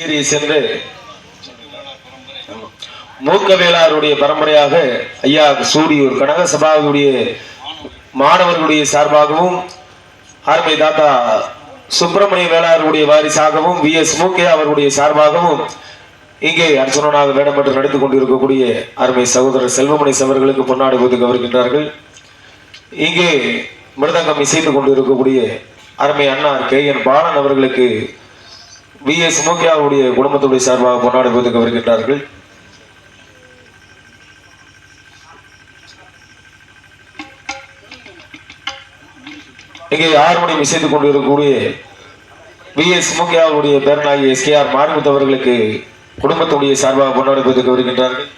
சென்று சென்று மூக்கவேளாருடைய பரம்பரையாக ஐயா சூடியூர் கனக சபாவுடைய மாணவர்களுடைய சார்பாகவும் அருமை தாத்தா சுப்பிரமணிய வேளாருடைய வாரிசாகவும் வி எஸ் மூக்கே அவருடைய சார்பாகவும் இங்கே அர்ச்சனாக வேடம்பெற்று நடித்துக் கொண்டிருக்கக்கூடிய அருமை சகோதரர் செல்வமணி அவர்களுக்கு பொன்னாடி ஒதுக்க வருகின்றார்கள் இங்கே மிருதங்கம் இசைத்து கொண்டிருக்கக்கூடிய அருமை அண்ணார் கே என் பாலன் அவர்களுக்கு வி. எஸ். மூக்கியாவுடைய குடும்பத்துடைய சார்பாக பொன்னாடை வருகின்றார்கள். இங்கே ஆறுமணி இசைத்துக் கொண்டிருக்கக்கூடிய வி. எஸ். மூக்கியாவுடைய பேரனாகி எஸ். கே. ஆர். மார்முத் அவர்களுக்கு குடும்பத்துடைய சார்பாக பொன்னாடை ஒதுக்க வருகின்றார்கள்.